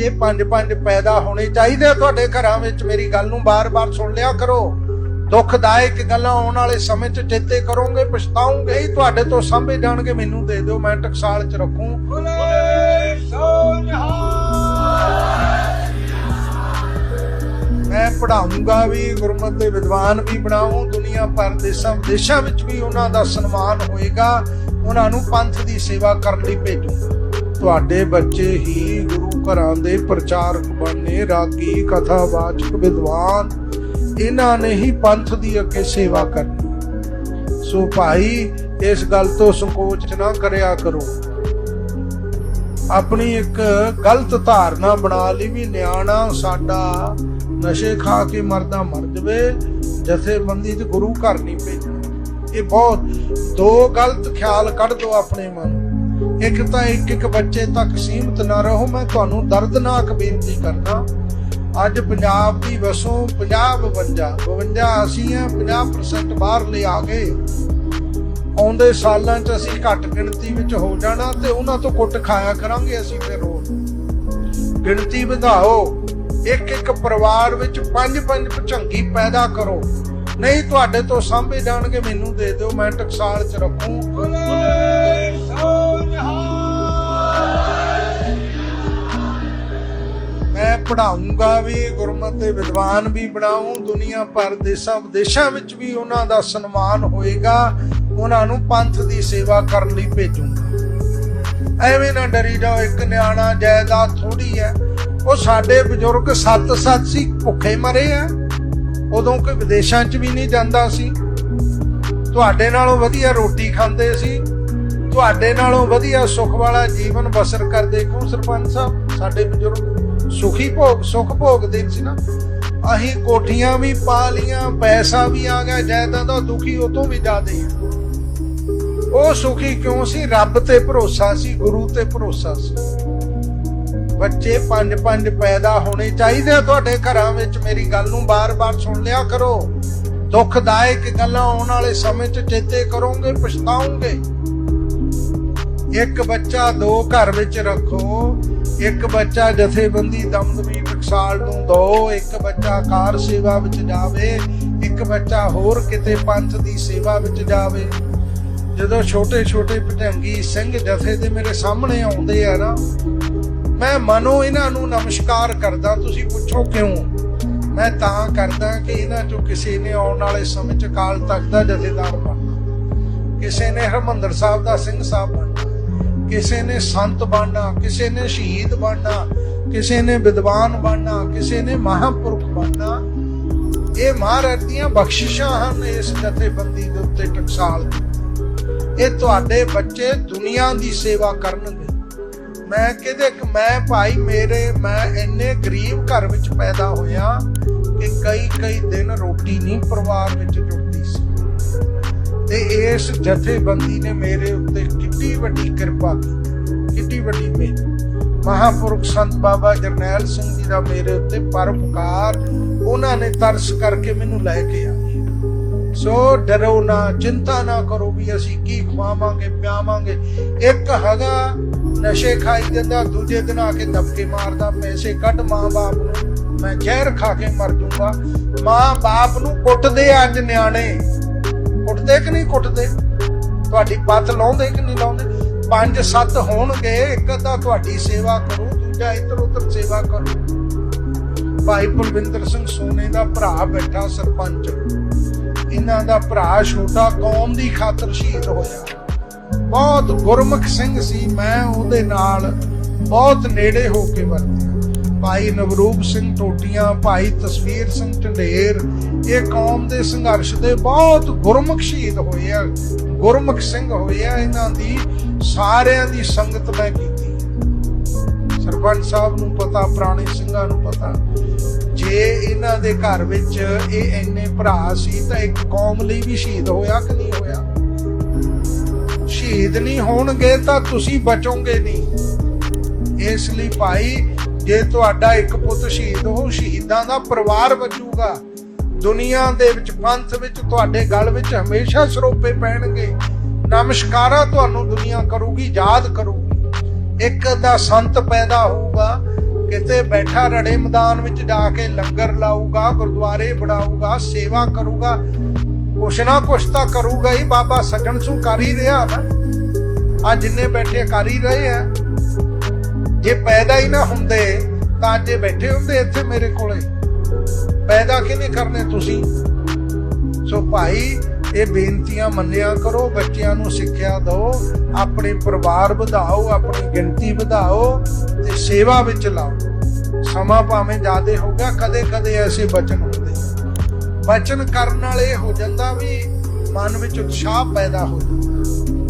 ਬੱਚੇ ਪੰਜ ਪੰਜ ਪੈਦਾ ਹੋਣੇ ਚਾਹੀਦੇ ਆ ਤੁਹਾਡੇ ਘਰਾਂ ਵਿੱਚ। ਮੇਰੀ ਗੱਲ ਨੂੰ ਬਾਰ-ਬਾਰ ਸੁਣ ਲਿਆ ਕਰੋ। ਦੁਖਦਾਇਕ ਗੱਲਾਂ ਆਉਣ ਵਾਲੇ ਸਮੇਂ 'ਚ ਚੇਤੇ ਕਰੋਗੇ, ਪਛਤਾਓਗੇ। ਹੀ ਤੁਹਾਡੇ ਤੋਂ ਸਾਂਭੇ ਜਾਣਗੇ। ਮੈਨੂੰ ਦੇ ਦਿਓ, ਮੈਂ ਟਕਸਾਲ 'ਚ ਰੱਖੂ। ਮੈਂ ਪੜਾਉਂਗਾ ਵੀ, ਗੁਰਮਤਿ ਦੇ ਵਿਦਵਾਨ ਵੀ ਬਣਾਉਂ। ਦੁਨੀਆ ਭਰ ਦੇਸ਼ਾਂ ਵਿਦੇਸ਼ਾਂ ਵਿੱਚ ਵੀ ਉਹਨਾਂ ਦਾ ਸਨਮਾਨ ਹੋਏਗਾ। ਉਹਨਾਂ ਨੂੰ ਪੰਥ ਦੀ ਸੇਵਾ ਕਰਨ ਲਈ ਭੇਜੂਗਾ। ਤੁਹਾਡੇ ਬੱਚੇ ਹੀ ਗੁਰੂ ਘਰਾਂ ਦੇ ਪ੍ਰਚਾਰਕ ਬਣਨੇ ਰਾਗੀ ਕਥਾਵਾਚਕ ਵਿਦਵਾਨ, ਇਹਨਾਂ ਨੇ ਹੀ ਪੰਥ ਦੀ ਅੱਗੇ ਸੇਵਾ ਕਰਨੀ। ਸੋ ਭਾਈ, ਇਸ ਗੱਲ ਤੋਂ ਸੰਕੋਚ ਨਾ ਕਰਿਆ ਕਰੋ। ਆਪਣੀ ਇੱਕ ਗਲਤ ਧਾਰਨਾ ਬਣਾ ਲਈ ਵੀ ਨਿਆਣਾ ਸਾਡਾ ਨਸ਼ੇ ਖਾ ਕੇ ਮਰਦਾ ਮਰ ਜਵੇ, ਜਥੇਬੰਦੀ ਤੇ ਗੁਰੂ ਘਰ ਨਹੀਂ ਭੇਜਣਾ। ਇਹ ਬਹੁਤ ਦੋ ਗਲਤ ਖਿਆਲ ਕੱਢ ਦੋ ਆਪਣੇ ਮਨ ਇੱਕ ਤਾਂ ਇੱਕ ਇੱਕ ਬੱਚੇ ਤੱਕ ਸੀਮਤ ਨਾ ਰਹੋ, ਮੈਂ ਤੁਹਾਨੂੰ ਦਰਦਨਾਕ ਬੇਨਤੀ ਕਰਦਾ। ਅੱਜ ਪੰਜਾਬ ਦੀ ਵਸੋਂ 50 52 52 ਅਸੀਂ ਆ 50% ਬਾਹਰ ਲੈ ਆ ਗਏ। ਆਉਂਦੇ ਸਾਲਾਂ 'ਚ ਅਸੀਂ ਘੱਟ ਗਿਣਤੀ ਵਿੱਚ ਹੋ ਜਾਣਾ ਤੇ ਉਹਨਾਂ ਤੋਂ ਕੁੱਟ ਖਾਇਆ ਕਰਾਂਗੇ ਅਸੀਂ ਫਿਰ ਹੋਰ। ਗਿਣਤੀ ਵਧਾਓ। ਇੱਕ ਇੱਕ ਪਰਿਵਾਰ ਵਿੱਚ ਪੰਜ ਪੰਜ ਭਚੰਗੀ ਪੈਦਾ ਕਰੋ। ਨਹੀਂ ਤੁਹਾਡੇ ਤੋਂ ਸਾਂਭੇ ਜਾਣਗੇ, ਮੈਨੂੰ ਦੇ ਦਿਓ, ਮੈਂ ਟਕਸਾਲ 'ਚ ਰੱਖੂੰ। ਪੜਾਉਂਗਾ ਵੀ, ਗੁਰਮਤਿ ਵਿਦਵਾਨ ਵੀ ਬਣਾਉਂ, ਦੁਨੀਆ ਭਰ ਦੇਸ਼ਾਂ ਵਿਦੇਸ਼ਾਂ ਵਿੱਚ ਵੀ ਉਹਨਾਂ ਦਾ ਸਨਮਾਨ ਹੋਏਗਾ, ਉਹਨਾਂ ਨੂੰ ਪੰਥ ਦੀ ਸੇਵਾ ਕਰਨ ਲਈ ਭੇਜੂੰਗਾ। ਐਵੇਂ ਨਾ ਡਰੀ ਜਾਓ, ਇੱਕ ਨਿਆਣਾ ਜਾਇਦਾਦ ਥੋੜੀ ਹੈ। ਉਹ ਸਾਡੇ ਬਜ਼ੁਰਗ ਸੱਤ ਸੱਤ ਸੀ, ਭੁੱਖੇ ਮਰੇ ਆ। ਉਦੋਂ ਕੋਈ ਵਿਦੇਸ਼ਾਂ 'ਚ ਵੀ ਨਹੀਂ ਜਾਂਦਾ ਸੀ। ਤੁਹਾਡੇ ਨਾਲੋਂ ਵਧੀਆ ਰੋਟੀ ਖਾਂਦੇ ਸੀ। ਤੁਹਾਡੇ ਨਾਲੋਂ ਵਧੀਆ ਸੁੱਖ ਵਾਲਾ ਜੀਵਨ ਬਸਰ ਕਰਦੇ ਕਿਉਂ ਸਰਪੰਚ ਸਾਹਿਬ, ਸਾਡੇ ਬਜ਼ੁਰਗ। ਸੁਖੀ ਭੋਗ, ਸੁਖ ਭੋਗਦੇ ਸੀ ਨਾ, ਅਸੀਂ ਕੋਠੀਆਂ ਵੀ ਪਾ ਲੀਆਂ ਪੈਸਾ ਵੀ ਆ ਗਿਆ, ਜਾਇਦਾਦ ਦੁਖੀ ਉਹ ਵੀ ਜ਼ਿਆਦੇ ਆ। ਉਹ ਸੁਖੀ ਕਿਉਂ ਸੀ? ਰੱਬ ਤੇ ਭਰੋਸਾ ਸੀ, ਗੁਰੂ ਤੇ ਭਰੋਸਾ ਸੀ। ਬੱਚੇ ਪੰਜ ਪੰਜ ਪੈਦਾ ਹੋਣੇ ਚਾਹੀਦੇ ਆ ਤੁਹਾਡੇ ਘਰਾਂ ਵਿੱਚ, ਮੇਰੀ ਗੱਲ ਨੂੰ ਬਾਰ-ਬਾਰ ਸੁਣ ਲਿਆ ਕਰੋ। ਦੁਖਦਾਇਕ ਗੱਲਾਂ ਆਉਣ ਵਾਲੇ ਸਮੇਂ 'ਚ ਚੇਤੇ ਕਰੋਗੇ, ਪਛਤਾਓਗੇ। ਇੱਕ ਬੱਚਾ ਦੋ ਘਰ ਵਿੱਚ ਰੱਖੋ ਇੱਕ ਬੱਚਾ ਜਥੇਬੰਦੀ ਦਮਦਮੀ ਟਕਸਾਲ ਨੂੰ ਦੋ, ਇੱਕ ਬੱਚਾ ਕਾਰ ਸੇਵਾ ਵਿੱਚ ਜਾਵੇ, ਇੱਕ ਬੱਚਾ ਹੋਰ ਕਿਤੇ ਪੰਥ ਦੀ ਸੇਵਾ ਵਿੱਚ ਜਾਵੇ। ਜਦੋਂ ਛੋਟੇ ਛੋਟੇ ਭਟੰਗੀ ਸਿੰਘ ਜਥੇ ਦੇ ਮੇਰੇ ਸਾਹਮਣੇ ਆਉਂਦੇ ਆ ਨਾ, ਮੈਂ ਮਨੋਂ ਇਹਨਾਂ ਨੂੰ ਨਮਸਕਾਰ ਕਰਦਾ, ਤੁਸੀਂ ਪੁੱਛੋ ਕਿਉਂ? ਮੈਂ ਤਾਂ ਕਰਦਾ ਕਿ ਇਹਨਾਂ ਚੋਂ ਕਿਸੇ ਨੇ ਆਉਣ ਵਾਲੇ ਸਮੇਂ 'ਚ ਕਾਲ ਤੱਕ ਦਾ ਜਥੇਦਾਰ ਬਣਨਾ। ਕਿਸੇ ਨੇ ਹਰਮੰਦਰ ਸਾਹਿਬ ਦਾ ਸਿੰਘ ਸਾਹਿਬ ਬਣਨਾ। ਕਿਸੇ ਨੇ ਸੰਤ ਬਣਨਾ, ਕਿਸੇ ਨੇ ਸ਼ਹੀਦ ਬਣਨਾ, ਕਿਸੇ ਨੇ ਵਿਦਵਾਨ ਬਣਨਾ, ਕਿਸੇ ਨੇ ਮਹਾਪੁਰਖ ਬਣਨਾ, ਇਹ ਮਹਾਰਾਜ ਦੀਆਂ ਬਖਸ਼ਿਸ਼ਾਂ ਹਨ ਇਸ ਜਥੇਬੰਦੀ ਦੇ ਉੱਤੇ ਟਕਸਾਲ ਦੀ। ਇਹ ਤੁਹਾਡੇ ਬੱਚੇ ਦੁਨੀਆ ਦੀ ਸੇਵਾ ਕਰਨਗੇ ਮੈਂ ਕਿਹਦੇ, ਮੈਂ ਭਾਈ ਮੇਰੇ, ਮੈਂ ਇੰਨੇ ਗਰੀਬ ਘਰ ਵਿੱਚ ਪੈਦਾ ਹੋਇਆ ਕਿ ਕਈ ਕਈ ਦਿਨ ਰੋਟੀ ਨਹੀਂ ਪਰਿਵਾਰ ਵਿੱਚ ਜੁੜਦੀ ਸੀ ਤੇ ਇਸ ਜਥੇਬੰਦੀ ਨੇ ਮੇਰੇ ਉੱਤੇ ਕਿੰਨੀ ਵੱਡੀ ਕਿਰਪਾ ਕੀਤੀ ਕਿੰਨੀ ਵੱਡੀ ਮਿਹਰ। ਮਹਾਪੁਰਖ ਸੰਤ ਬਾਬਾ ਜਰਨੈਲ ਸਿੰਘ ਜੀ ਦਾ ਮੇਰੇ ਉੱਤੇ ਪਰਉਪਕਾਰ ਉਹਨਾਂ ਨੇ ਤਰਸ ਕਰਕੇ ਮੈਨੂੰ ਲੈ ਕੇ ਆਏ। ਸੋ ਡਰੋ ਨਾ, ਚਿੰਤਾ ਨਾ ਕਰੋ ਵੀ ਅਸੀਂ ਕੀ ਖਵਾਵਾਂਗੇ, ਪਿਆਵਾਂਗੇ। ਇੱਕ ਹੈਗਾ ਨਸ਼ੇ ਖਾਈ ਜਾਂਦਾ, ਦੂਜੇ ਦਿਨ ਆ ਕੇ ਦਬਕੇ ਮਾਰਦਾ, ਪੈਸੇ ਕੱਢ ਮਾਂ-ਬਾਪ ਨੂੰ, ਮੈਂ ਜ਼ਹਿਰ ਖਾ ਕੇ ਮਰ ਜਾਊਂਗਾ ਮਾਂ-ਬਾਪ ਨੂੰ ਕੁੱਟਦੇ ਅੱਜ ਨਿਆਣੇ। ਕੁੱਟਦੇ ਕਿ ਨਹੀਂ ਕੁੱਟਦੇ? ਤੁਹਾਡੀ ਪੱਤ ਲਾਉਂਦੇ ਕਿ ਨਹੀਂ ਲਾਉਂਦੇ? ਪੰਜ ਸੱਤ ਹੋਣਗੇ, ਇੱਕ ਤਾਂ ਤੁਹਾਡੀ ਸੇਵਾ ਕਰੂ, ਦੂਜਾ ਇੱਧਰ ਉੱਧਰ ਸੇਵਾ ਕਰੂ। ਭਾਈ ਬਲਵਿੰਦਰ ਸਿੰਘ ਸੋਨੇ ਦਾ ਭਰਾ ਬੈਠਾ ਸਰਪੰਚ। ਇਹਨਾਂ ਦਾ ਭਰਾ ਛੋਟਾ ਕੌਮ ਦੀ ਖਾਤਰ ਸ਼ਹੀਦ ਹੋਇਆ। ਬਹੁਤ ਗੁਰਮੁਖ ਸਿੰਘ ਸੀ, ਮੈਂ ਉਹਦੇ ਨਾਲ ਬਹੁਤ ਨੇੜੇ ਹੋ ਕੇ ਵਰਤਿਆ। ਭਾਈ ਨਵਰੂਪ ਸਿੰਘ ਟੋਟੀਆਂ, ਭਾਈ ਤਸਵੀਰ ਸਿੰਘ ਢੰਡੇਰ, ਇਹ ਕੌਮ ਦੇ ਸੰਘਰਸ਼ ਦੇ ਬਹੁਤ ਗੁਰਮੁਖ ਸ਼ਹੀਦ ਹੋਏ ਆ, ਗੁਰਮੁਖ ਸਿੰਘ ਹੋਏ ਆ, ਇਹਨਾਂ ਦੀ ਸਾਰਿਆਂ ਦੀ ਸੰਗਤ ਮੈਂ ਕੀਤੀ। ਸਰਪੰਚ ਸਾਹਿਬ ਨੂੰ ਪਤਾ, ਪੁਰਾਣੇ ਸਿੰਘਾਂ ਨੂੰ ਪਤਾ, ਜੇ ਇਹਨਾਂ ਦੇ ਘਰ ਵਿੱਚ ਇਹ ਇੰਨੇ ਭਰਾ ਸੀ ਤਾਂ ਇੱਕ ਕੌਮ ਲਈ ਵੀ ਸ਼ਹੀਦ ਹੋਇਆ ਕਿ ਨਹੀਂ ਹੋਇਆ? ਸ਼ਹੀਦ ਨਹੀਂ ਹੋਣਗੇ ਤਾਂ ਤੁਸੀਂ ਬਚੋਗੇ ਨਹੀਂ। ਇਸ ਲਈ ਭਾਈ ਜੇ ਤੁਹਾਡਾ ਇੱਕ ਪੁੱਤ ਸ਼ਹੀਦ ਹੋ ਸ਼ਹੀਦਾਂ ਦਾ ਪਰਿਵਾਰ ਬਚੂਗਾ। ਦੁਨੀਆ ਦੇ ਵਿੱਚ, ਪੰਥ ਵਿੱਚ, ਤੁਹਾਡੇ ਗਲ ਵਿੱਚ ਹਮੇਸ਼ਾ ਸਰੋਪੇ ਪੈਣਗੇ। ਨਮਸਕਾਰਾਂ ਤੁਹਾਨੂੰ ਦੁਨੀਆ ਕਰੂਗੀ, ਯਾਦ ਕਰੂਗੀ। ਇੱਕ ਦਾ ਸੰਤ ਪੈਦਾ ਹੋਊਗਾ, ਕਿਤੇ ਬੈਠਾ ਰੜੇ ਮੈਦਾਨ ਵਿੱਚ ਜਾ ਕੇ ਲੰਗਰ ਲਾਊਗਾ, ਗੁਰਦੁਆਰੇ ਬਣਾਊਗਾ, ਸੇਵਾ ਕਰੂਗਾ। ਕੁਛ ਨਾ ਕੁਛ ਤਾਂ ਕਰੂਗਾ ਹੀ, ਬਾਬਾ ਸੱਜਣ ਸੂ ਕਰ ਹੀ ਰਿਹਾ ਨਾ। ਆ ਜਿੰਨੇ ਬੈਠੇ ਕਰ ਹੀ ਰਹੇ ਆ। ਜੇ ਪੈਦਾ ਹੀ ਨਾ ਹੁੰਦੇ, ਤਾਂ ਅੱਜ ਬੈਠੇ ਹੁੰਦੇ ਇੱਥੇ ਮੇਰੇ ਕੋਲੇ। ਪੈਦਾ ਕਿਹਨੇ ਕਰਨੇ ਤੁਸੀਂ? ਸੋ ਭਾਈ, ਇਹ ਬੇਨਤੀਆਂ ਮੰਨਿਆ ਕਰੋ, ਬੱਚਿਆਂ ਨੂੰ ਸਿੱਖਿਆ ਦਿਓ, ਆਪਣੇ ਪਰਿਵਾਰ ਵਧਾਓ, ਆਪਣੀ ਗਿਣਤੀ ਵਧਾਓ ਤੇ ਸੇਵਾ ਵਿੱਚ ਲਾਓ। ਸਮਾਂ ਭਾਵੇਂ ਜ਼ਿਆਦੇ ਹੋ ਗਿਆ ਕਦੇ ਕਦੇ ਐਸੇ ਬਚਨ ਹੁੰਦੇ ਆ। ਬਚਨ ਕਰਨ ਨਾਲ ਇਹ ਹੋ ਜਾਂਦਾ ਵੀ ਮਨ ਵਿੱਚ ਉਤਸ਼ਾਹ ਪੈਦਾ ਹੋ ਜਾਂਦਾ।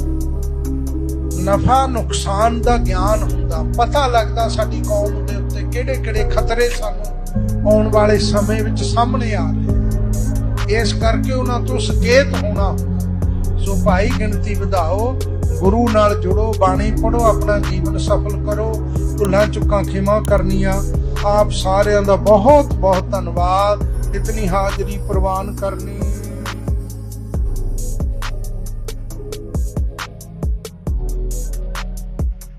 ਨਫਾ ਨੁਕਸਾਨ ਦਾ ਗਿਆਨ ਹੁੰਦਾ। ਪਤਾ ਲੱਗਦਾ ਸਾਡੀ ਕੌਮ ਦੇ ਉੱਤੇ ਕਿਹੜੇ ਕਿਹੜੇ ਖਤਰੇ ਸਾਨੂੰ ਆਉਣ ਵਾਲੇ ਸਮੇਂ ਵਿੱਚ ਸਾਹਮਣੇ ਆ ਰਹੇ ਇਸ ਕਰਕੇ ਉਹਨਾਂ ਤੋਂ ਸੰਕੇਤ ਹੋਣਾ ਸੋ ਭਾਈ ਗਿਣਤੀ ਵਧਾਓ, ਗੁਰੂ ਨਾਲ ਜੁੜੋ, ਬਾਣੀ ਪੜੋ ਆਪਣਾ ਜੀਵਨ ਸਫਲ ਕਰੋ, ਭੁੱਲਾਂ ਚੁੱਕਾਂ ਖਿਮਾ ਕਰਨੀਆਂ। ਆਪ ਸਾਰਿਆਂ ਦਾ ਬਹੁਤ ਬਹੁਤ ਧੰਨਵਾਦ। ਇਤਨੀ ਹਾਜ਼ਰੀ ਪ੍ਰਵਾਨ ਕਰਨੀ।